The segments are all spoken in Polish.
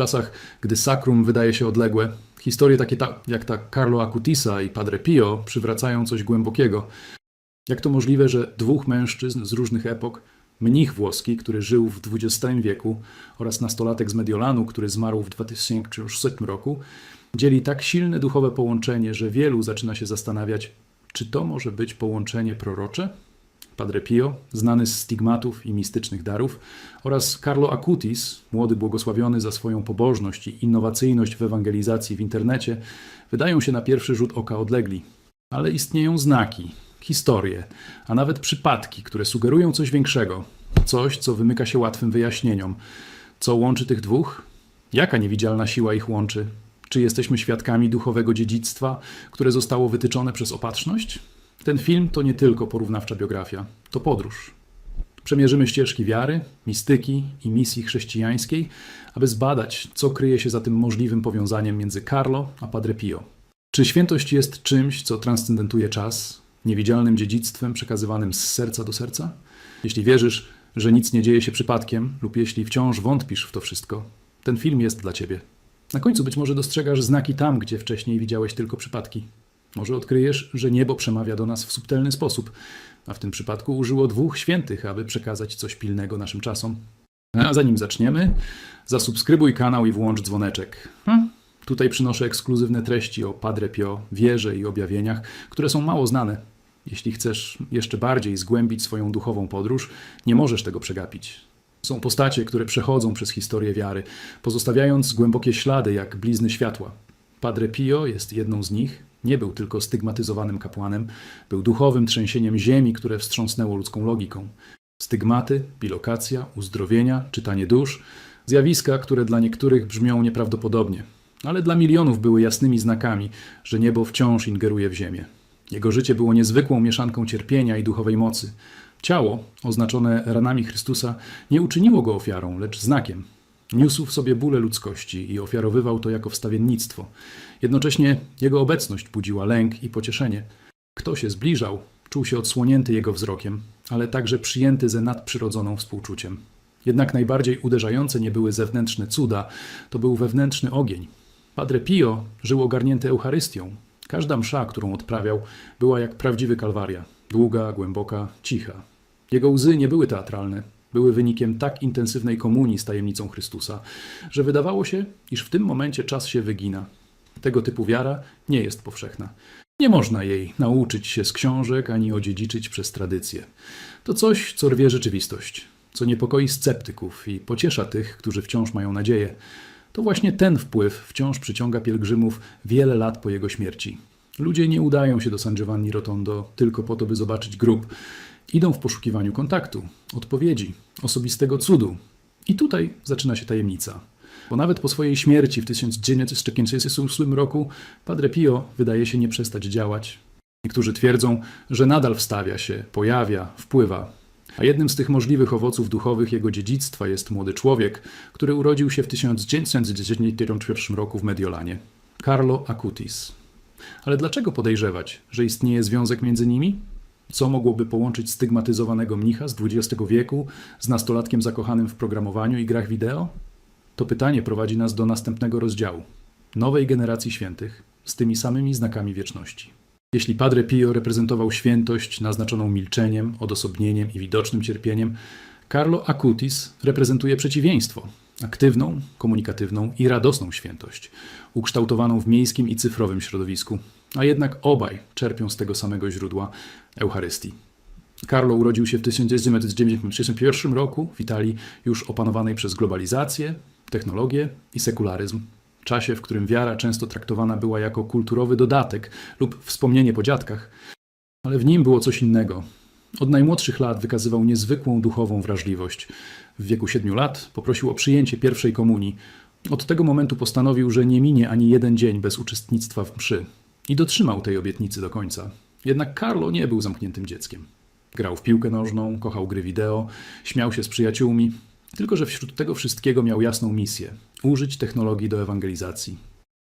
czasach, gdy sakrum wydaje się odległe, historie takie ta, jak ta Carlo Acutisa i Padre Pio przywracają coś głębokiego. Jak to możliwe, że dwóch mężczyzn z różnych epok, mnich włoski, który żył w XX wieku oraz nastolatek z Mediolanu, który zmarł w 2100 roku, dzieli tak silne duchowe połączenie, że wielu zaczyna się zastanawiać, czy to może być połączenie prorocze? Padre Pio, znany z stigmatów i mistycznych darów, oraz Carlo Acutis, młody błogosławiony za swoją pobożność i innowacyjność w ewangelizacji w internecie, wydają się na pierwszy rzut oka odlegli. Ale istnieją znaki, historie, a nawet przypadki, które sugerują coś większego, coś, co wymyka się łatwym wyjaśnieniom. Co łączy tych dwóch? Jaka niewidzialna siła ich łączy? Czy jesteśmy świadkami duchowego dziedzictwa, które zostało wytyczone przez opatrzność? Ten film to nie tylko porównawcza biografia, to podróż. Przemierzymy ścieżki wiary, mistyki i misji chrześcijańskiej, aby zbadać, co kryje się za tym możliwym powiązaniem między Carlo a Padre Pio. Czy świętość jest czymś, co transcendentuje czas, niewidzialnym dziedzictwem przekazywanym z serca do serca? Jeśli wierzysz, że nic nie dzieje się przypadkiem, lub jeśli wciąż wątpisz w to wszystko, ten film jest dla ciebie. Na końcu być może dostrzegasz znaki tam, gdzie wcześniej widziałeś tylko przypadki. Może odkryjesz, że niebo przemawia do nas w subtelny sposób, a w tym przypadku użyło dwóch świętych, aby przekazać coś pilnego naszym czasom. A zanim zaczniemy, zasubskrybuj kanał i włącz dzwoneczek. Hmm? Tutaj przynoszę ekskluzywne treści o Padre Pio, wierze i objawieniach, które są mało znane. Jeśli chcesz jeszcze bardziej zgłębić swoją duchową podróż, nie możesz tego przegapić. Są postacie, które przechodzą przez historię wiary, pozostawiając głębokie ślady jak blizny światła. Padre Pio jest jedną z nich. Nie był tylko stygmatyzowanym kapłanem, był duchowym trzęsieniem ziemi, które wstrząsnęło ludzką logiką. Stygmaty, bilokacja, uzdrowienia, czytanie dusz zjawiska, które dla niektórych brzmią nieprawdopodobnie, ale dla milionów były jasnymi znakami, że niebo wciąż ingeruje w ziemię. Jego życie było niezwykłą mieszanką cierpienia i duchowej mocy. Ciało, oznaczone ranami Chrystusa, nie uczyniło go ofiarą, lecz znakiem. Niósł w sobie bóle ludzkości i ofiarowywał to jako wstawiennictwo. Jednocześnie jego obecność budziła lęk i pocieszenie. Kto się zbliżał, czuł się odsłonięty jego wzrokiem, ale także przyjęty ze nadprzyrodzoną współczuciem. Jednak najbardziej uderzające nie były zewnętrzne cuda, to był wewnętrzny ogień. Padre Pio żył ogarnięty Eucharystią. Każda msza, którą odprawiał, była jak prawdziwy kalwaria. Długa, głęboka, cicha. Jego łzy nie były teatralne, były wynikiem tak intensywnej komunii z tajemnicą Chrystusa, że wydawało się, iż w tym momencie czas się wygina. Tego typu wiara nie jest powszechna. Nie można jej nauczyć się z książek ani odziedziczyć przez tradycję. To coś, co rwie rzeczywistość, co niepokoi sceptyków i pociesza tych, którzy wciąż mają nadzieję. To właśnie ten wpływ wciąż przyciąga pielgrzymów wiele lat po jego śmierci. Ludzie nie udają się do San Giovanni Rotondo tylko po to, by zobaczyć grób. Idą w poszukiwaniu kontaktu, odpowiedzi, osobistego cudu. I tutaj zaczyna się tajemnica. Bo nawet po swojej śmierci w 1948 roku Padre Pio wydaje się nie przestać działać. Niektórzy twierdzą, że nadal wstawia się, pojawia, wpływa. A jednym z tych możliwych owoców duchowych jego dziedzictwa jest młody człowiek, który urodził się w 1991 roku w Mediolanie. Carlo Acutis. Ale dlaczego podejrzewać, że istnieje związek między nimi? Co mogłoby połączyć stygmatyzowanego mnicha z XX wieku z nastolatkiem zakochanym w programowaniu i grach wideo? To pytanie prowadzi nas do następnego rozdziału nowej generacji świętych z tymi samymi znakami wieczności. Jeśli Padre Pio reprezentował świętość naznaczoną milczeniem, odosobnieniem i widocznym cierpieniem, Carlo Acutis reprezentuje przeciwieństwo aktywną, komunikatywną i radosną świętość, ukształtowaną w miejskim i cyfrowym środowisku, a jednak obaj czerpią z tego samego źródła Eucharystii. Carlo urodził się w 1961 roku w Italii, już opanowanej przez globalizację, technologię i sekularyzm. Czasie, w którym wiara często traktowana była jako kulturowy dodatek lub wspomnienie po dziadkach, ale w nim było coś innego. Od najmłodszych lat wykazywał niezwykłą duchową wrażliwość. W wieku siedmiu lat poprosił o przyjęcie pierwszej komunii. Od tego momentu postanowił, że nie minie ani jeden dzień bez uczestnictwa w mszy. I dotrzymał tej obietnicy do końca. Jednak Carlo nie był zamkniętym dzieckiem. Grał w piłkę nożną, kochał gry wideo, śmiał się z przyjaciółmi, tylko że wśród tego wszystkiego miał jasną misję użyć technologii do ewangelizacji.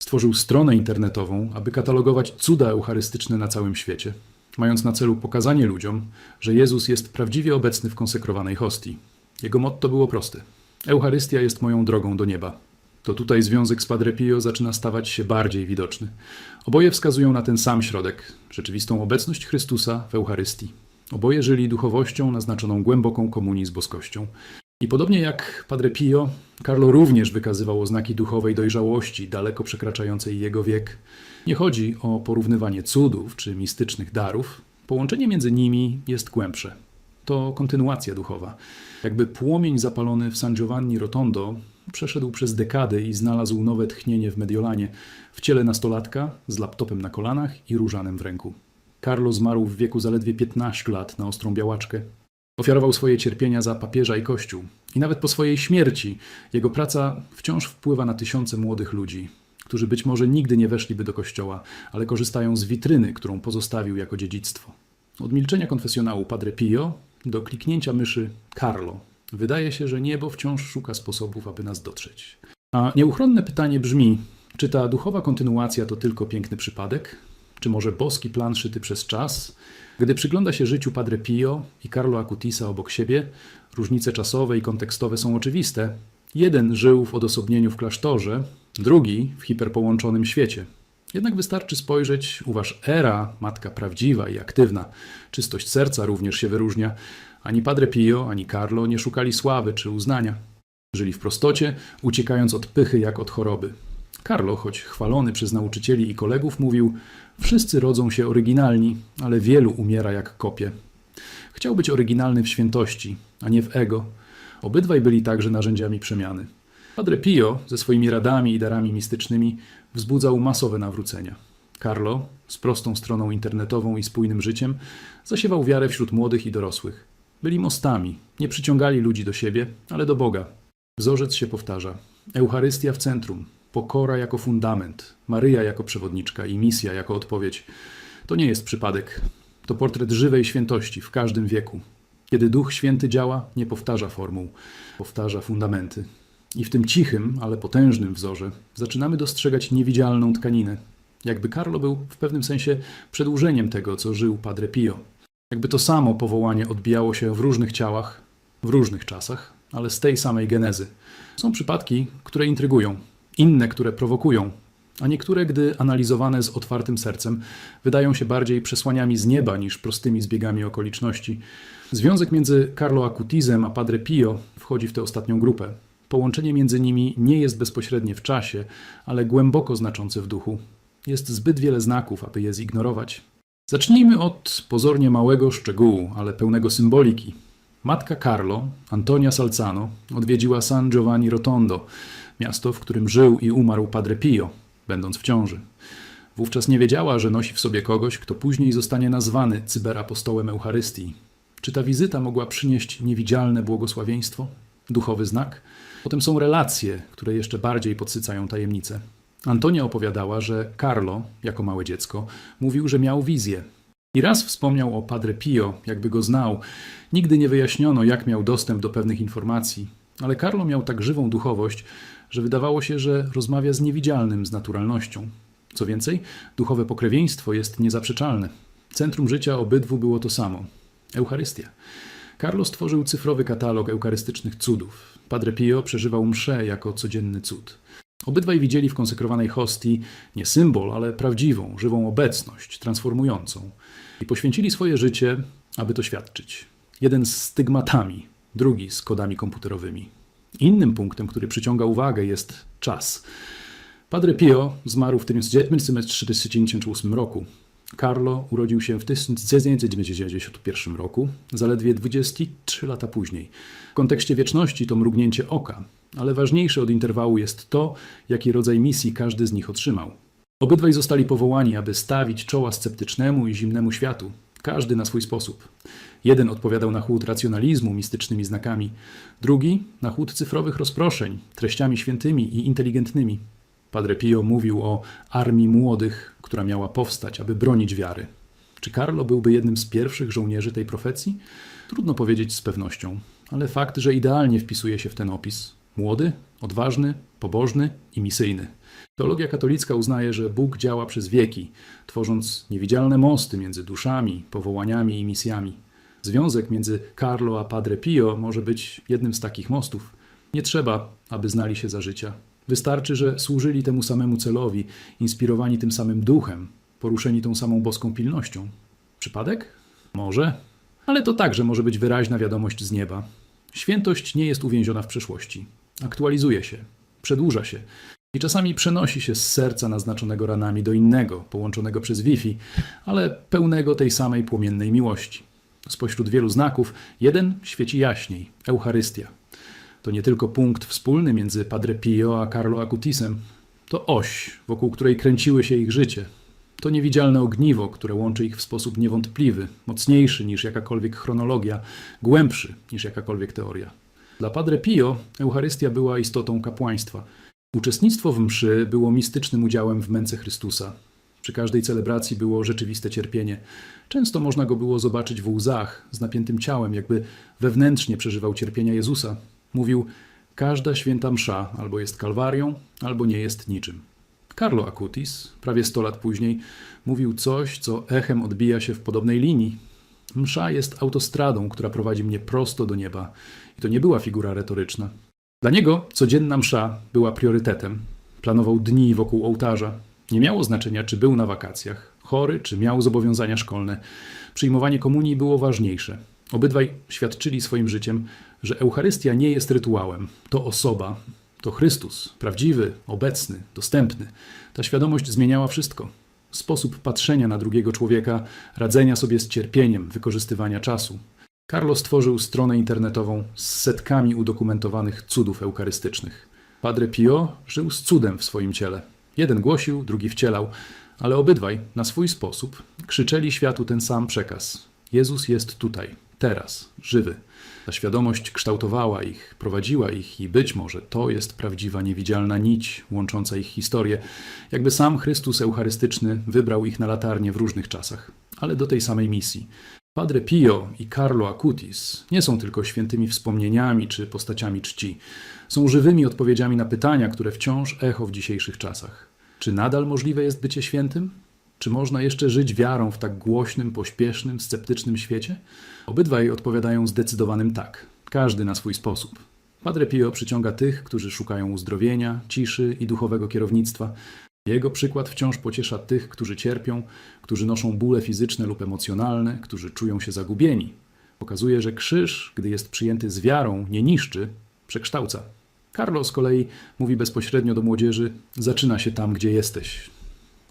Stworzył stronę internetową, aby katalogować cuda eucharystyczne na całym świecie, mając na celu pokazanie ludziom, że Jezus jest prawdziwie obecny w konsekrowanej hostii. Jego motto było proste: Eucharystia jest moją drogą do nieba. To tutaj związek z Padre Pio zaczyna stawać się bardziej widoczny. Oboje wskazują na ten sam środek rzeczywistą obecność Chrystusa w Eucharystii. Oboje żyli duchowością naznaczoną głęboką komunii z boskością. I podobnie jak Padre Pio, Carlo również wykazywał oznaki duchowej dojrzałości, daleko przekraczającej jego wiek. Nie chodzi o porównywanie cudów czy mistycznych darów. Połączenie między nimi jest głębsze. To kontynuacja duchowa. Jakby płomień zapalony w San Giovanni Rotondo przeszedł przez dekady i znalazł nowe tchnienie w Mediolanie, w ciele nastolatka, z laptopem na kolanach i różanem w ręku. Carlo zmarł w wieku zaledwie 15 lat na ostrą białaczkę. Ofiarował swoje cierpienia za papieża i kościół. I nawet po swojej śmierci jego praca wciąż wpływa na tysiące młodych ludzi, którzy być może nigdy nie weszliby do kościoła, ale korzystają z witryny, którą pozostawił jako dziedzictwo. Od milczenia konfesjonału Padre Pio do kliknięcia myszy Carlo. Wydaje się, że niebo wciąż szuka sposobów, aby nas dotrzeć. A nieuchronne pytanie brzmi, czy ta duchowa kontynuacja to tylko piękny przypadek? Czy może boski plan szyty przez czas? Gdy przygląda się życiu Padre Pio i Carlo Acutisa obok siebie, różnice czasowe i kontekstowe są oczywiste. Jeden żył w odosobnieniu w klasztorze, drugi w hiperpołączonym świecie. Jednak wystarczy spojrzeć, uważ era, matka prawdziwa i aktywna. Czystość serca również się wyróżnia. Ani Padre Pio, ani Carlo nie szukali sławy czy uznania. Żyli w prostocie, uciekając od pychy jak od choroby. Carlo, choć chwalony przez nauczycieli i kolegów, mówił: Wszyscy rodzą się oryginalni, ale wielu umiera jak kopie. Chciał być oryginalny w świętości, a nie w ego. Obydwaj byli także narzędziami przemiany. Padre Pio ze swoimi radami i darami mistycznymi wzbudzał masowe nawrócenia. Carlo, z prostą stroną internetową i spójnym życiem, zasiewał wiarę wśród młodych i dorosłych. Byli mostami, nie przyciągali ludzi do siebie, ale do Boga. Wzorzec się powtarza. Eucharystia w centrum, pokora jako fundament, Maryja jako przewodniczka i misja jako odpowiedź. To nie jest przypadek. To portret żywej świętości w każdym wieku. Kiedy Duch Święty działa, nie powtarza formuł, powtarza fundamenty. I w tym cichym, ale potężnym wzorze zaczynamy dostrzegać niewidzialną tkaninę. Jakby Carlo był w pewnym sensie przedłużeniem tego, co żył Padre Pio. Jakby to samo powołanie odbijało się w różnych ciałach, w różnych czasach, ale z tej samej genezy. Są przypadki, które intrygują, inne, które prowokują, a niektóre, gdy analizowane z otwartym sercem, wydają się bardziej przesłaniami z nieba niż prostymi zbiegami okoliczności. Związek między Carlo Acutizem a Padre Pio wchodzi w tę ostatnią grupę. Połączenie między nimi nie jest bezpośrednie w czasie, ale głęboko znaczące w duchu. Jest zbyt wiele znaków, aby je zignorować. Zacznijmy od pozornie małego szczegółu, ale pełnego symboliki. Matka Carlo, Antonia Salzano, odwiedziła San Giovanni Rotondo, miasto, w którym żył i umarł Padre Pio, będąc w ciąży. Wówczas nie wiedziała, że nosi w sobie kogoś, kto później zostanie nazwany cyberapostołem Eucharystii. Czy ta wizyta mogła przynieść niewidzialne błogosławieństwo? Duchowy znak? Potem są relacje, które jeszcze bardziej podsycają tajemnicę. Antonia opowiadała, że Carlo, jako małe dziecko, mówił, że miał wizję. I raz wspomniał o Padre Pio, jakby go znał. Nigdy nie wyjaśniono, jak miał dostęp do pewnych informacji, ale Carlo miał tak żywą duchowość, że wydawało się, że rozmawia z niewidzialnym z naturalnością. Co więcej, duchowe pokrewieństwo jest niezaprzeczalne. Centrum życia obydwu było to samo Eucharystia. Carlo stworzył cyfrowy katalog eucharystycznych cudów. Padre Pio przeżywał mszę jako codzienny cud. Obydwaj widzieli w konsekrowanej hostii nie symbol, ale prawdziwą, żywą obecność, transformującą. I poświęcili swoje życie, aby to świadczyć. Jeden z stygmatami, drugi z kodami komputerowymi. Innym punktem, który przyciąga uwagę, jest czas. Padre Pio zmarł w 1948 roku. Carlo urodził się w 1991 roku, zaledwie 23 lata później. W kontekście wieczności to mrugnięcie oka, ale ważniejsze od interwału jest to, jaki rodzaj misji każdy z nich otrzymał. Obydwaj zostali powołani, aby stawić czoła sceptycznemu i zimnemu światu, każdy na swój sposób. Jeden odpowiadał na chłód racjonalizmu mistycznymi znakami, drugi na chłód cyfrowych rozproszeń, treściami świętymi i inteligentnymi. Padre Pio mówił o armii młodych, która miała powstać, aby bronić wiary. Czy Carlo byłby jednym z pierwszych żołnierzy tej profecji? Trudno powiedzieć z pewnością, ale fakt, że idealnie wpisuje się w ten opis. Młody, odważny, pobożny i misyjny. Teologia katolicka uznaje, że Bóg działa przez wieki, tworząc niewidzialne mosty między duszami, powołaniami i misjami. Związek między Carlo a Padre Pio może być jednym z takich mostów. Nie trzeba, aby znali się za życia. Wystarczy, że służyli temu samemu celowi, inspirowani tym samym duchem, poruszeni tą samą boską pilnością. Przypadek? Może, ale to także może być wyraźna wiadomość z nieba. Świętość nie jest uwięziona w przeszłości. Aktualizuje się, przedłuża się i czasami przenosi się z serca naznaczonego ranami do innego, połączonego przez Wi-Fi, ale pełnego tej samej płomiennej miłości. Spośród wielu znaków jeden świeci jaśniej Eucharystia. To nie tylko punkt wspólny między Padre Pio a Carlo Acutisem, to oś, wokół której kręciły się ich życie. To niewidzialne ogniwo, które łączy ich w sposób niewątpliwy, mocniejszy niż jakakolwiek chronologia, głębszy niż jakakolwiek teoria. Dla Padre Pio Eucharystia była istotą kapłaństwa. Uczestnictwo w mszy było mistycznym udziałem w męce Chrystusa. Przy każdej celebracji było rzeczywiste cierpienie. Często można go było zobaczyć w łzach, z napiętym ciałem, jakby wewnętrznie przeżywał cierpienia Jezusa. Mówił: Każda święta msza albo jest kalwarią, albo nie jest niczym. Carlo Acutis, prawie 100 lat później, mówił coś, co echem odbija się w podobnej linii. Msza jest autostradą, która prowadzi mnie prosto do nieba. I to nie była figura retoryczna. Dla niego codzienna msza była priorytetem. Planował dni wokół ołtarza. Nie miało znaczenia, czy był na wakacjach, chory, czy miał zobowiązania szkolne. Przyjmowanie komunii było ważniejsze. Obydwaj świadczyli swoim życiem, że Eucharystia nie jest rytuałem, to osoba, to Chrystus, prawdziwy, obecny, dostępny. Ta świadomość zmieniała wszystko. Sposób patrzenia na drugiego człowieka, radzenia sobie z cierpieniem, wykorzystywania czasu. Carlo stworzył stronę internetową z setkami udokumentowanych cudów eucharystycznych. Padre Pio żył z cudem w swoim ciele. Jeden głosił, drugi wcielał, ale obydwaj na swój sposób krzyczeli światu ten sam przekaz: Jezus jest tutaj, teraz, żywy. Ta świadomość kształtowała ich, prowadziła ich i być może to jest prawdziwa niewidzialna nić łącząca ich historię, jakby sam Chrystus Eucharystyczny wybrał ich na latarnię w różnych czasach, ale do tej samej misji. Padre Pio i Carlo Acutis nie są tylko świętymi wspomnieniami czy postaciami czci. Są żywymi odpowiedziami na pytania, które wciąż echo w dzisiejszych czasach. Czy nadal możliwe jest bycie świętym? Czy można jeszcze żyć wiarą w tak głośnym, pośpiesznym, sceptycznym świecie? Obydwaj odpowiadają zdecydowanym tak, każdy na swój sposób. Padre Pio przyciąga tych, którzy szukają uzdrowienia, ciszy i duchowego kierownictwa. Jego przykład wciąż pociesza tych, którzy cierpią, którzy noszą bóle fizyczne lub emocjonalne, którzy czują się zagubieni. Pokazuje, że krzyż, gdy jest przyjęty z wiarą, nie niszczy, przekształca. Carlo z kolei mówi bezpośrednio do młodzieży: Zaczyna się tam, gdzie jesteś.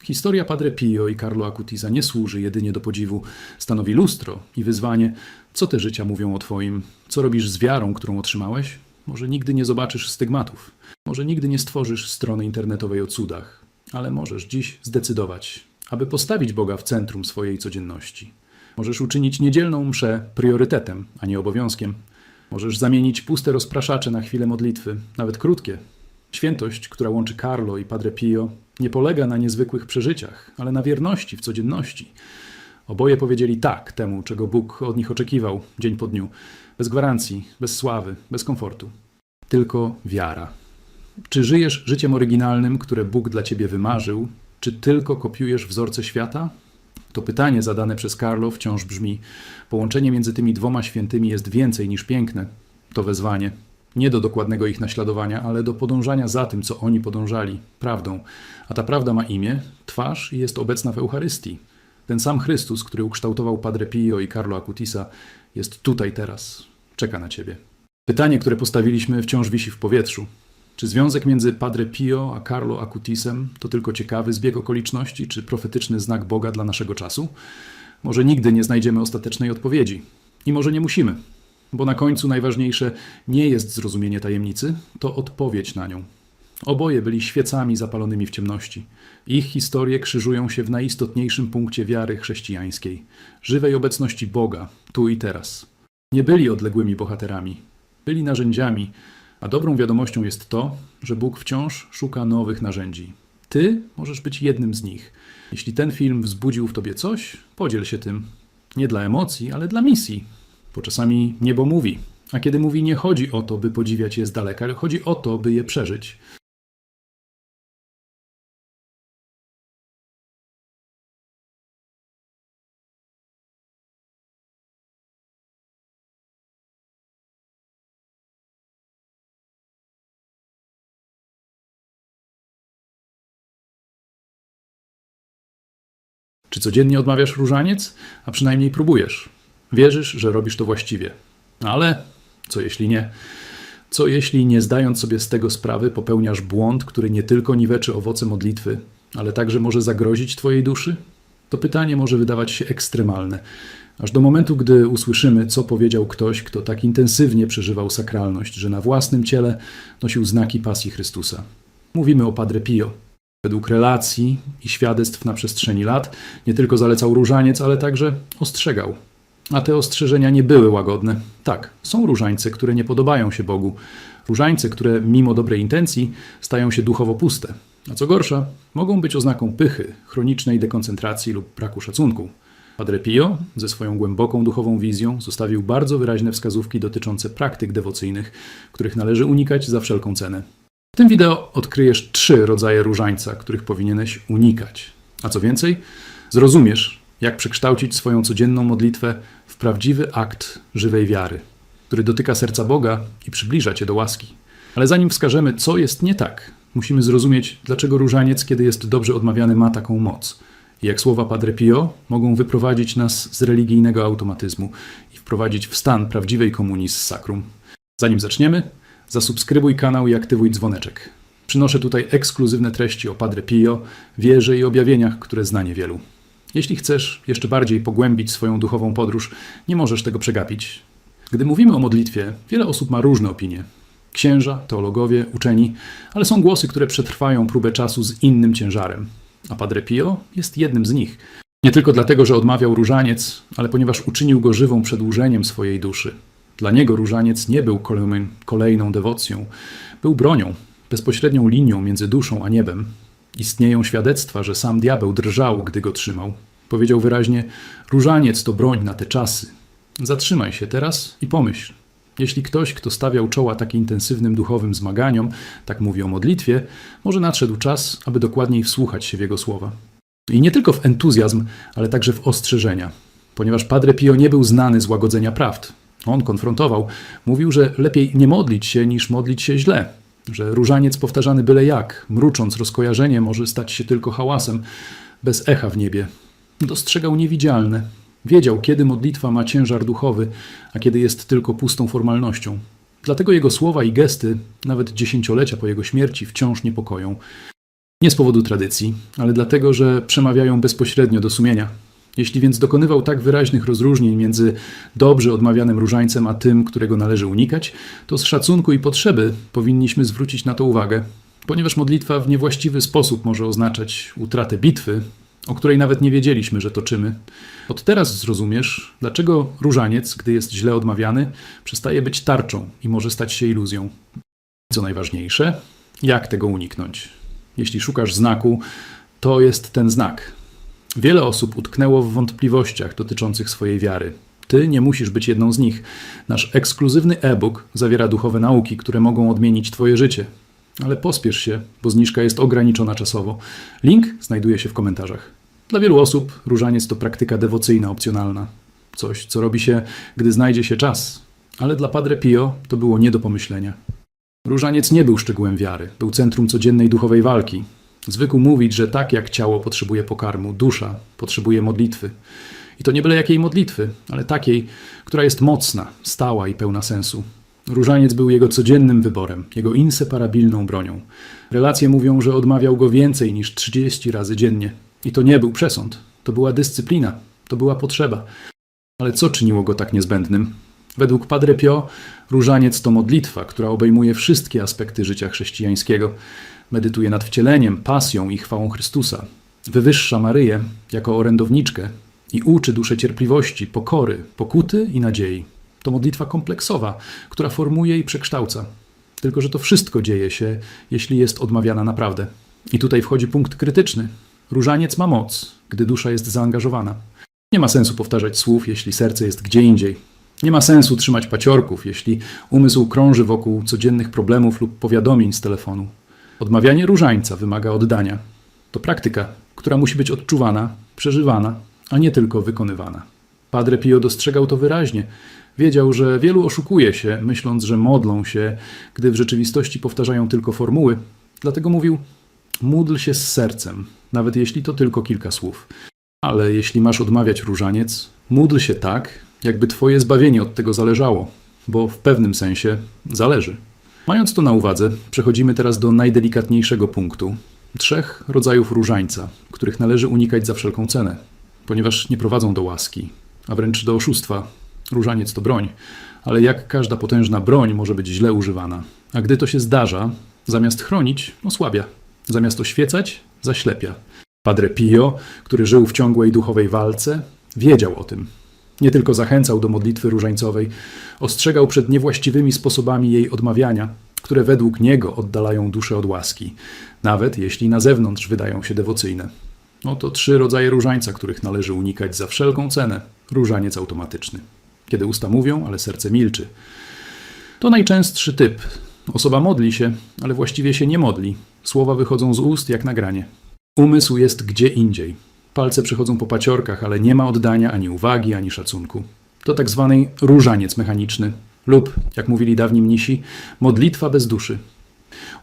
Historia Padre Pio i Carlo Acutisa nie służy jedynie do podziwu, stanowi lustro i wyzwanie, co te życia mówią o Twoim, co robisz z wiarą, którą otrzymałeś? Może nigdy nie zobaczysz stygmatów, może nigdy nie stworzysz strony internetowej o cudach, ale możesz dziś zdecydować, aby postawić Boga w centrum swojej codzienności. Możesz uczynić niedzielną mszę priorytetem, a nie obowiązkiem. Możesz zamienić puste rozpraszacze na chwilę modlitwy, nawet krótkie. Świętość, która łączy Carlo i Padre Pio, nie polega na niezwykłych przeżyciach, ale na wierności w codzienności. Oboje powiedzieli tak temu, czego Bóg od nich oczekiwał dzień po dniu, bez gwarancji, bez sławy, bez komfortu. Tylko wiara. Czy żyjesz życiem oryginalnym, które Bóg dla ciebie wymarzył, czy tylko kopiujesz wzorce świata? To pytanie zadane przez Carlo wciąż brzmi: Połączenie między tymi dwoma świętymi jest więcej niż piękne. To wezwanie. Nie do dokładnego ich naśladowania, ale do podążania za tym, co oni podążali, prawdą. A ta prawda ma imię, twarz i jest obecna w Eucharystii. Ten sam Chrystus, który ukształtował Padre Pio i Carlo Acutisa, jest tutaj teraz. Czeka na ciebie. Pytanie, które postawiliśmy, wciąż wisi w powietrzu. Czy związek między Padre Pio a Carlo Acutisem to tylko ciekawy zbieg okoliczności, czy profetyczny znak Boga dla naszego czasu? Może nigdy nie znajdziemy ostatecznej odpowiedzi. I może nie musimy, bo na końcu najważniejsze nie jest zrozumienie tajemnicy, to odpowiedź na nią. Oboje byli świecami zapalonymi w ciemności. Ich historie krzyżują się w najistotniejszym punkcie wiary chrześcijańskiej żywej obecności Boga, tu i teraz. Nie byli odległymi bohaterami, byli narzędziami, a dobrą wiadomością jest to, że Bóg wciąż szuka nowych narzędzi. Ty możesz być jednym z nich. Jeśli ten film wzbudził w tobie coś, podziel się tym. Nie dla emocji, ale dla misji bo czasami niebo mówi. A kiedy mówi, nie chodzi o to, by podziwiać je z daleka, ale chodzi o to, by je przeżyć. Czy codziennie odmawiasz różaniec, a przynajmniej próbujesz? Wierzysz, że robisz to właściwie. Ale co jeśli nie? Co jeśli nie zdając sobie z tego sprawy popełniasz błąd, który nie tylko niweczy owoce modlitwy, ale także może zagrozić Twojej duszy? To pytanie może wydawać się ekstremalne, aż do momentu, gdy usłyszymy, co powiedział ktoś, kto tak intensywnie przeżywał sakralność, że na własnym ciele nosił znaki pasji Chrystusa. Mówimy o Padre Pio. Według relacji i świadectw na przestrzeni lat nie tylko zalecał różaniec, ale także ostrzegał. A te ostrzeżenia nie były łagodne. Tak, są różańce, które nie podobają się Bogu. Różańce, które mimo dobrej intencji stają się duchowo puste. A co gorsza, mogą być oznaką pychy, chronicznej dekoncentracji lub braku szacunku. Padre Pio, ze swoją głęboką duchową wizją, zostawił bardzo wyraźne wskazówki dotyczące praktyk dewocyjnych, których należy unikać za wszelką cenę. W tym wideo odkryjesz trzy rodzaje różańca, których powinieneś unikać. A co więcej, zrozumiesz, jak przekształcić swoją codzienną modlitwę w prawdziwy akt żywej wiary, który dotyka serca Boga i przybliża cię do łaski. Ale zanim wskażemy, co jest nie tak, musimy zrozumieć, dlaczego różaniec, kiedy jest dobrze odmawiany, ma taką moc. I jak słowa Padre Pio mogą wyprowadzić nas z religijnego automatyzmu i wprowadzić w stan prawdziwej komunii z sakrum. Zanim zaczniemy, zasubskrybuj kanał i aktywuj dzwoneczek. Przynoszę tutaj ekskluzywne treści o Padre Pio, wierze i objawieniach, które zna niewielu. Jeśli chcesz jeszcze bardziej pogłębić swoją duchową podróż, nie możesz tego przegapić. Gdy mówimy o modlitwie, wiele osób ma różne opinie. Księża, teologowie, uczeni, ale są głosy, które przetrwają próbę czasu z innym ciężarem. A Padre Pio jest jednym z nich. Nie tylko dlatego, że odmawiał różaniec, ale ponieważ uczynił go żywą przedłużeniem swojej duszy. Dla niego różaniec nie był kolejną- dewocją, był bronią, bezpośrednią linią między duszą a niebem. Istnieją świadectwa, że sam diabeł drżał, gdy go trzymał. Powiedział wyraźnie: Różaniec to broń na te czasy. Zatrzymaj się teraz i pomyśl. Jeśli ktoś, kto stawiał czoła tak intensywnym duchowym zmaganiom, tak mówi o modlitwie, może nadszedł czas, aby dokładniej wsłuchać się w jego słowa. I nie tylko w entuzjazm, ale także w ostrzeżenia. Ponieważ Padre Pio nie był znany z łagodzenia prawd. On konfrontował, mówił, że lepiej nie modlić się, niż modlić się źle. Że różaniec powtarzany byle jak, mrucząc rozkojarzenie, może stać się tylko hałasem, bez echa w niebie. Dostrzegał niewidzialne. Wiedział, kiedy modlitwa ma ciężar duchowy, a kiedy jest tylko pustą formalnością. Dlatego jego słowa i gesty, nawet dziesięciolecia po jego śmierci, wciąż niepokoją. Nie z powodu tradycji, ale dlatego, że przemawiają bezpośrednio do sumienia. Jeśli więc dokonywał tak wyraźnych rozróżnień między dobrze odmawianym różańcem a tym, którego należy unikać, to z szacunku i potrzeby powinniśmy zwrócić na to uwagę, ponieważ modlitwa w niewłaściwy sposób może oznaczać utratę bitwy, o której nawet nie wiedzieliśmy, że toczymy. Od teraz zrozumiesz, dlaczego różaniec, gdy jest źle odmawiany, przestaje być tarczą i może stać się iluzją. Co najważniejsze, jak tego uniknąć? Jeśli szukasz znaku, to jest ten znak. Wiele osób utknęło w wątpliwościach dotyczących swojej wiary. Ty nie musisz być jedną z nich. Nasz ekskluzywny e-book zawiera duchowe nauki, które mogą odmienić Twoje życie. Ale pospiesz się, bo zniżka jest ograniczona czasowo. Link znajduje się w komentarzach. Dla wielu osób różaniec to praktyka dewocyjna opcjonalna. Coś, co robi się, gdy znajdzie się czas. Ale dla Padre Pio to było nie do pomyślenia. Różaniec nie był szczegółem wiary, był centrum codziennej duchowej walki. Zwykł mówić, że tak jak ciało potrzebuje pokarmu, dusza potrzebuje modlitwy. I to nie byle jakiej modlitwy, ale takiej, która jest mocna, stała i pełna sensu. Różaniec był jego codziennym wyborem, jego inseparabilną bronią. Relacje mówią, że odmawiał go więcej niż 30 razy dziennie. I to nie był przesąd, to była dyscyplina, to była potrzeba. Ale co czyniło go tak niezbędnym? Według Padre Pio, różaniec to modlitwa, która obejmuje wszystkie aspekty życia chrześcijańskiego. Medytuje nad wcieleniem, pasją i chwałą Chrystusa. Wywyższa Maryję jako orędowniczkę i uczy duszę cierpliwości, pokory, pokuty i nadziei. To modlitwa kompleksowa, która formuje i przekształca. Tylko, że to wszystko dzieje się, jeśli jest odmawiana naprawdę. I tutaj wchodzi punkt krytyczny. Różaniec ma moc, gdy dusza jest zaangażowana. Nie ma sensu powtarzać słów, jeśli serce jest gdzie indziej. Nie ma sensu trzymać paciorków, jeśli umysł krąży wokół codziennych problemów lub powiadomień z telefonu. Odmawianie różańca wymaga oddania. To praktyka, która musi być odczuwana, przeżywana, a nie tylko wykonywana. Padre Pio dostrzegał to wyraźnie. Wiedział, że wielu oszukuje się, myśląc, że modlą się, gdy w rzeczywistości powtarzają tylko formuły. Dlatego mówił: módl się z sercem, nawet jeśli to tylko kilka słów. Ale jeśli masz odmawiać różaniec, módl się tak, jakby twoje zbawienie od tego zależało, bo w pewnym sensie zależy. Mając to na uwadze, przechodzimy teraz do najdelikatniejszego punktu trzech rodzajów różańca, których należy unikać za wszelką cenę, ponieważ nie prowadzą do łaski, a wręcz do oszustwa. Różaniec to broń, ale jak każda potężna broń może być źle używana, a gdy to się zdarza, zamiast chronić, osłabia, zamiast oświecać, zaślepia. Padre Pio, który żył w ciągłej duchowej walce, wiedział o tym. Nie tylko zachęcał do modlitwy różańcowej, ostrzegał przed niewłaściwymi sposobami jej odmawiania, które według niego oddalają duszę od łaski, nawet jeśli na zewnątrz wydają się dewocyjne. Oto trzy rodzaje różańca, których należy unikać za wszelką cenę. Różaniec automatyczny. Kiedy usta mówią, ale serce milczy. To najczęstszy typ. Osoba modli się, ale właściwie się nie modli. Słowa wychodzą z ust jak nagranie. Umysł jest gdzie indziej. Palce przechodzą po paciorkach, ale nie ma oddania ani uwagi, ani szacunku. To tak zwany różaniec mechaniczny, lub, jak mówili dawni mnisi, modlitwa bez duszy.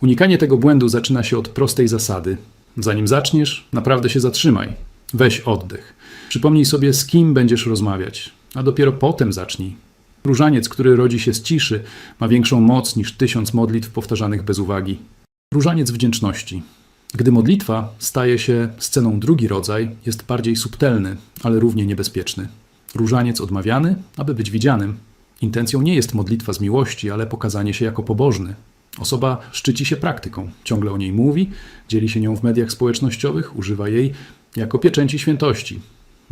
Unikanie tego błędu zaczyna się od prostej zasady. Zanim zaczniesz, naprawdę się zatrzymaj. Weź oddech. Przypomnij sobie, z kim będziesz rozmawiać, a dopiero potem zacznij. Różaniec, który rodzi się z ciszy, ma większą moc niż tysiąc modlitw powtarzanych bez uwagi. Różaniec wdzięczności. Gdy modlitwa staje się sceną drugi rodzaj, jest bardziej subtelny, ale równie niebezpieczny. Różaniec odmawiany, aby być widzianym. Intencją nie jest modlitwa z miłości, ale pokazanie się jako pobożny. Osoba szczyci się praktyką, ciągle o niej mówi, dzieli się nią w mediach społecznościowych, używa jej jako pieczęci świętości.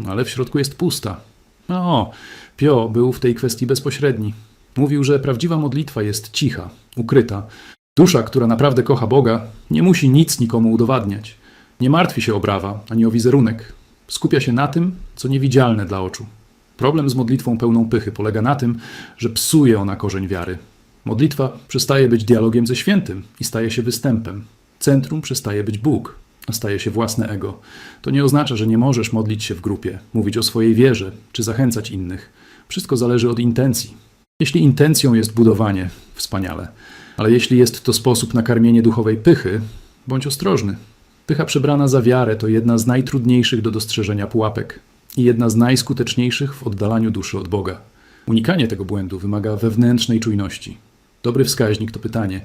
Ale w środku jest pusta. No, Pio był w tej kwestii bezpośredni. Mówił, że prawdziwa modlitwa jest cicha, ukryta. Dusza, która naprawdę kocha Boga, nie musi nic nikomu udowadniać. Nie martwi się o brawa ani o wizerunek. Skupia się na tym, co niewidzialne dla oczu. Problem z modlitwą pełną pychy polega na tym, że psuje ona korzeń wiary. Modlitwa przestaje być dialogiem ze świętym i staje się występem. Centrum przestaje być Bóg, a staje się własne ego. To nie oznacza, że nie możesz modlić się w grupie, mówić o swojej wierze czy zachęcać innych. Wszystko zależy od intencji. Jeśli intencją jest budowanie, wspaniale. Ale jeśli jest to sposób na karmienie duchowej pychy, bądź ostrożny. Pycha przebrana za wiarę to jedna z najtrudniejszych do dostrzeżenia pułapek i jedna z najskuteczniejszych w oddalaniu duszy od Boga. Unikanie tego błędu wymaga wewnętrznej czujności. Dobry wskaźnik to pytanie: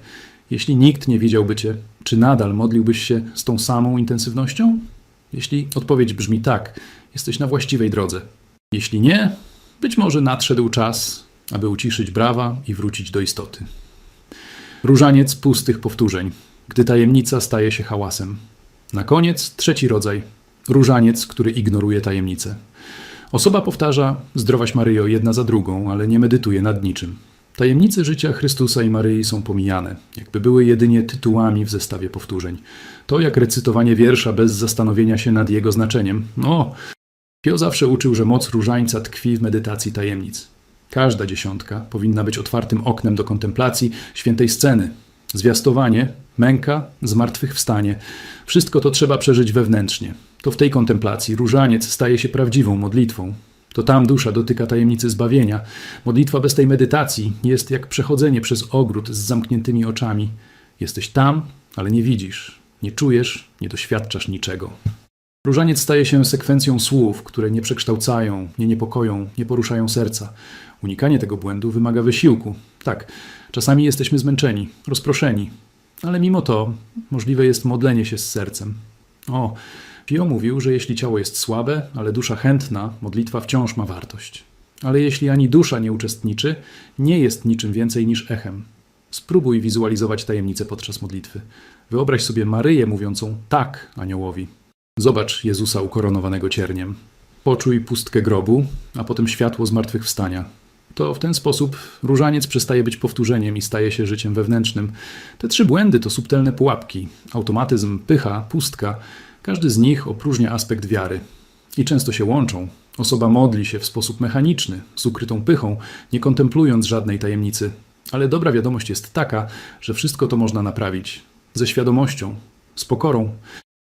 jeśli nikt nie widziałby cię, czy nadal modliłbyś się z tą samą intensywnością? Jeśli odpowiedź brzmi tak, jesteś na właściwej drodze. Jeśli nie, być może nadszedł czas, aby uciszyć brawa i wrócić do istoty. Różaniec pustych powtórzeń, gdy tajemnica staje się hałasem. Na koniec trzeci rodzaj różaniec, który ignoruje tajemnicę. Osoba powtarza zdrowaś Maryjo jedna za drugą, ale nie medytuje nad niczym. Tajemnice życia Chrystusa i Maryi są pomijane, jakby były jedynie tytułami w zestawie powtórzeń. To jak recytowanie wiersza bez zastanowienia się nad jego znaczeniem. No, Pio zawsze uczył, że moc różańca tkwi w medytacji tajemnic. Każda dziesiątka powinna być otwartym oknem do kontemplacji świętej sceny. Zwiastowanie, męka, zmartwychwstanie wszystko to trzeba przeżyć wewnętrznie. To w tej kontemplacji różaniec staje się prawdziwą modlitwą. To tam dusza dotyka tajemnicy zbawienia. Modlitwa bez tej medytacji jest jak przechodzenie przez ogród z zamkniętymi oczami. Jesteś tam, ale nie widzisz, nie czujesz, nie doświadczasz niczego. Różaniec staje się sekwencją słów, które nie przekształcają, nie niepokoją, nie poruszają serca. Unikanie tego błędu wymaga wysiłku. Tak, czasami jesteśmy zmęczeni, rozproszeni, ale mimo to możliwe jest modlenie się z sercem. O, Pio mówił, że jeśli ciało jest słabe, ale dusza chętna, modlitwa wciąż ma wartość. Ale jeśli ani dusza nie uczestniczy, nie jest niczym więcej niż echem. Spróbuj wizualizować tajemnicę podczas modlitwy. Wyobraź sobie Maryję mówiącą tak aniołowi. Zobacz Jezusa ukoronowanego cierniem. Poczuj pustkę grobu, a potem światło zmartwychwstania. To w ten sposób różaniec przestaje być powtórzeniem i staje się życiem wewnętrznym. Te trzy błędy to subtelne pułapki: automatyzm, pycha, pustka. Każdy z nich opróżnia aspekt wiary. I często się łączą. Osoba modli się w sposób mechaniczny, z ukrytą pychą, nie kontemplując żadnej tajemnicy. Ale dobra wiadomość jest taka, że wszystko to można naprawić ze świadomością, z pokorą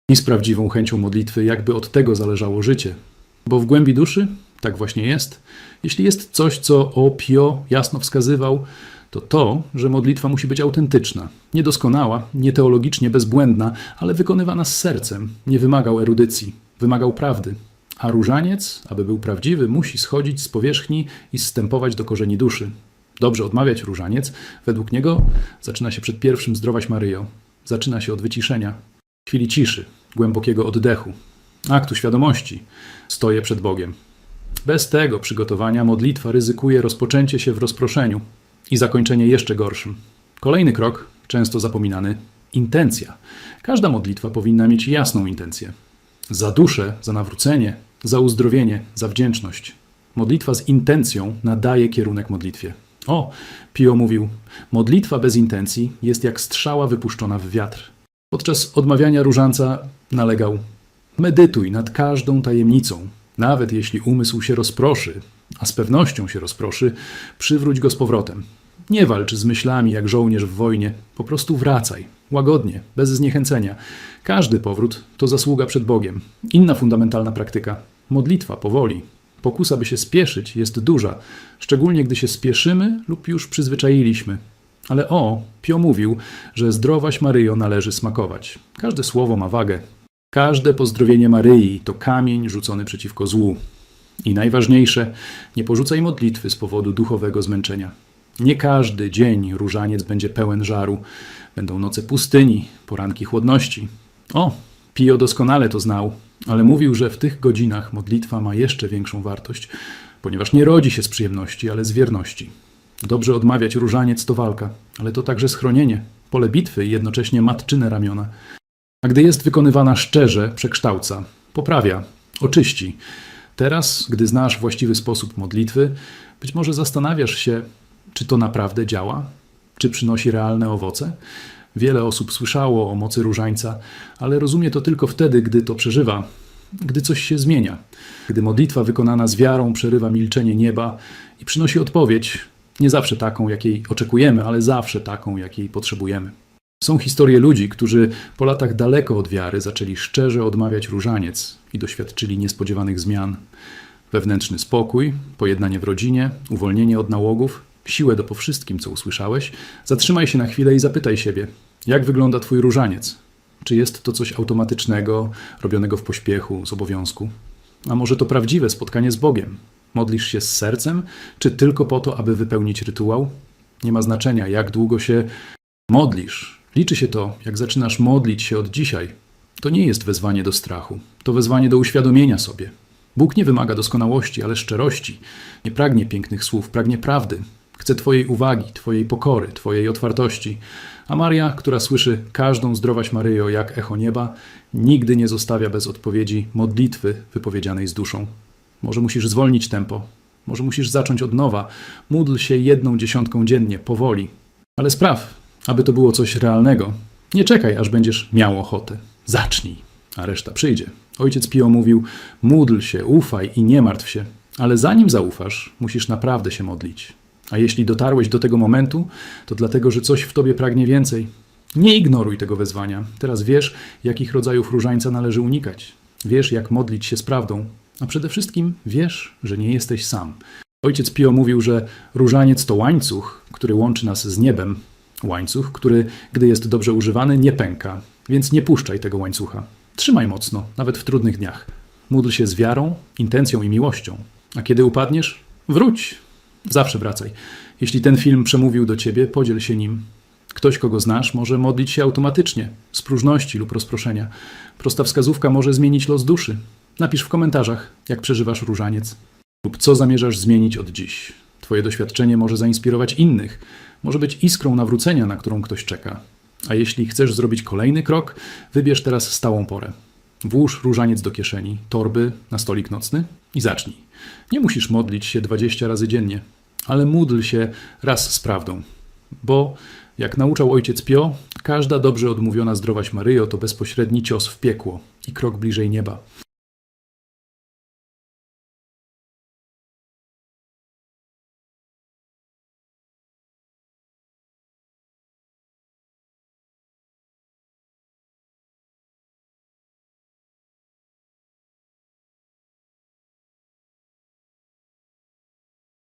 i z prawdziwą chęcią modlitwy, jakby od tego zależało życie. Bo w głębi duszy tak właśnie jest. Jeśli jest coś, co o Pio jasno wskazywał, to to, że modlitwa musi być autentyczna, niedoskonała, nieteologicznie bezbłędna, ale wykonywana z sercem. Nie wymagał erudycji, wymagał prawdy. A różaniec, aby był prawdziwy, musi schodzić z powierzchni i zstępować do korzeni duszy. Dobrze odmawiać różaniec, według niego zaczyna się przed pierwszym zdrowaś Maryjo. Zaczyna się od wyciszenia, chwili ciszy, głębokiego oddechu, aktu świadomości. Stoję przed Bogiem. Bez tego przygotowania modlitwa ryzykuje rozpoczęcie się w rozproszeniu i zakończenie jeszcze gorszym. Kolejny krok, często zapominany, intencja. Każda modlitwa powinna mieć jasną intencję. Za duszę, za nawrócenie, za uzdrowienie, za wdzięczność. Modlitwa z intencją nadaje kierunek modlitwie. O, Pio mówił, modlitwa bez intencji jest jak strzała wypuszczona w wiatr. Podczas odmawiania różańca nalegał: Medytuj nad każdą tajemnicą, nawet jeśli umysł się rozproszy, a z pewnością się rozproszy, przywróć go z powrotem. Nie walcz z myślami jak żołnierz w wojnie, po prostu wracaj, łagodnie, bez zniechęcenia. Każdy powrót to zasługa przed Bogiem. Inna fundamentalna praktyka modlitwa powoli. Pokusa, by się spieszyć, jest duża, szczególnie gdy się spieszymy lub już przyzwyczailiśmy. Ale o, Pio mówił, że zdrowaś Maryjo należy smakować. Każde słowo ma wagę. Każde pozdrowienie Maryi to kamień rzucony przeciwko złu. I najważniejsze, nie porzucaj modlitwy z powodu duchowego zmęczenia. Nie każdy dzień różaniec będzie pełen żaru. Będą noce pustyni, poranki chłodności. O, Pio doskonale to znał, ale mówił, że w tych godzinach modlitwa ma jeszcze większą wartość, ponieważ nie rodzi się z przyjemności, ale z wierności. Dobrze odmawiać różaniec to walka, ale to także schronienie, pole bitwy i jednocześnie matczyne ramiona. A gdy jest wykonywana szczerze, przekształca, poprawia, oczyści. Teraz, gdy znasz właściwy sposób modlitwy, być może zastanawiasz się, czy to naprawdę działa, czy przynosi realne owoce. Wiele osób słyszało o mocy różańca, ale rozumie to tylko wtedy, gdy to przeżywa, gdy coś się zmienia, gdy modlitwa wykonana z wiarą przerywa milczenie nieba i przynosi odpowiedź, nie zawsze taką, jakiej oczekujemy, ale zawsze taką, jakiej potrzebujemy. Są historie ludzi, którzy po latach daleko od wiary zaczęli szczerze odmawiać różaniec i doświadczyli niespodziewanych zmian. Wewnętrzny spokój, pojednanie w rodzinie, uwolnienie od nałogów, siłę do po wszystkim, co usłyszałeś. Zatrzymaj się na chwilę i zapytaj siebie, jak wygląda Twój różaniec? Czy jest to coś automatycznego, robionego w pośpiechu, z obowiązku? A może to prawdziwe spotkanie z Bogiem? Modlisz się z sercem, czy tylko po to, aby wypełnić rytuał? Nie ma znaczenia, jak długo się modlisz. Liczy się to, jak zaczynasz modlić się od dzisiaj. To nie jest wezwanie do strachu, to wezwanie do uświadomienia sobie. Bóg nie wymaga doskonałości, ale szczerości. Nie pragnie pięknych słów, pragnie prawdy. Chce Twojej uwagi, Twojej pokory, Twojej otwartości. A Maria, która słyszy każdą zdrowaś Maryjo jak echo nieba, nigdy nie zostawia bez odpowiedzi modlitwy wypowiedzianej z duszą. Może musisz zwolnić tempo, może musisz zacząć od nowa. Módl się jedną dziesiątką dziennie, powoli. Ale spraw, aby to było coś realnego. Nie czekaj, aż będziesz miał ochotę. Zacznij, a reszta przyjdzie. Ojciec Pio mówił: módl się, ufaj i nie martw się. Ale zanim zaufasz, musisz naprawdę się modlić. A jeśli dotarłeś do tego momentu, to dlatego, że coś w tobie pragnie więcej. Nie ignoruj tego wezwania. Teraz wiesz, jakich rodzajów różańca należy unikać. Wiesz, jak modlić się z prawdą. A przede wszystkim wiesz, że nie jesteś sam. Ojciec Pio mówił, że różaniec to łańcuch, który łączy nas z niebem. Łańcuch, który, gdy jest dobrze używany, nie pęka. Więc nie puszczaj tego łańcucha. Trzymaj mocno, nawet w trudnych dniach. Módl się z wiarą, intencją i miłością. A kiedy upadniesz, wróć. Zawsze wracaj. Jeśli ten film przemówił do ciebie, podziel się nim. Ktoś, kogo znasz, może modlić się automatycznie, z próżności lub rozproszenia. Prosta wskazówka może zmienić los duszy. Napisz w komentarzach, jak przeżywasz różaniec lub co zamierzasz zmienić od dziś. Twoje doświadczenie może zainspirować innych, może być iskrą nawrócenia, na którą ktoś czeka. A jeśli chcesz zrobić kolejny krok, wybierz teraz stałą porę. Włóż różaniec do kieszeni, torby na stolik nocny i zacznij. Nie musisz modlić się 20 razy dziennie, ale módl się raz z prawdą. Bo, jak nauczał ojciec Pio, każda dobrze odmówiona zdrowaś Maryjo to bezpośredni cios w piekło i krok bliżej nieba.